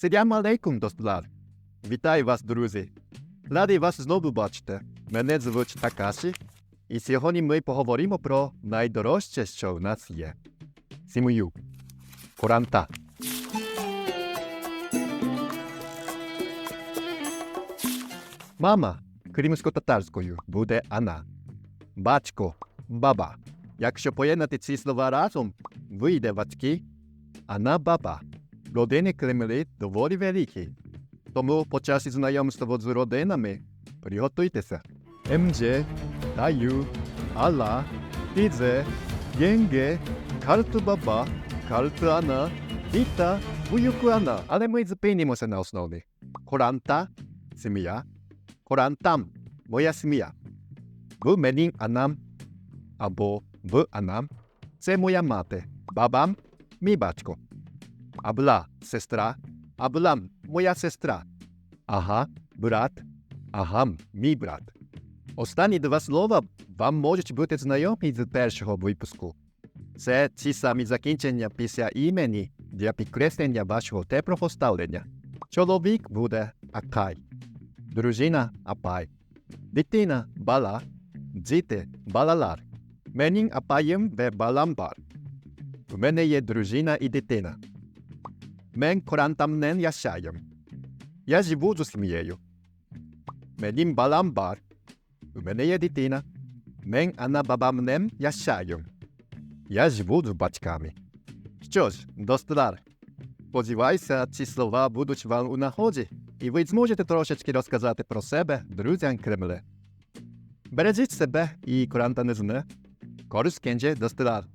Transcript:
Селям алейкум, достлар. Вітаю вас, друзі. Радий вас знову бачити. Мене звуть Такаші, і сьогодні ми поговоримо про найдорожче, що в нас є. Сім'ю. Куранта. Мама кримсько-татарською буде Ана. Батько баба. Якщо поєднати ці слова разом, вийде батьки, Ана баба. Родини Кремли доволі великі. Тому по часі знайомства з родинами приготуйтеся. МЖ, Таю, Алла, Тізе, Єнге, Карту баба, Карту Ана, Віта, Буюку Ана. Але ми зупинимося на основі. Коранта – сім'я. Корантам – моя сім'я. В мене Анам або в Анам – це моя мати. Бабам – мій батько. Абла – сестра. Аблам – моя сестра. Ага – брат. Агам – мій брат. Останні два слова вам можуть бути знайомі з першого випуску. Це ті самі закінчення після імені для підкреслення вашого теплого ставлення. Чоловік буде Акай, дружина Апай, дитина Бала, діти Балалар. Менің апаєм ве Баламбар. У мене є дружина і дитина. Мен корантамнен яшаєм. Я живу з сім'єю. Менім Баламбар. У мене є дитина. Мен анабабамнем яшаю. Я живу з батьками. Що ж, достар. Сподіваюся, ці слова будуть вам у нагоді, і ви зможете трошечки розказати про себе друзям Кремля. Бережіть себе і куранта не зне. Корус кенже достар.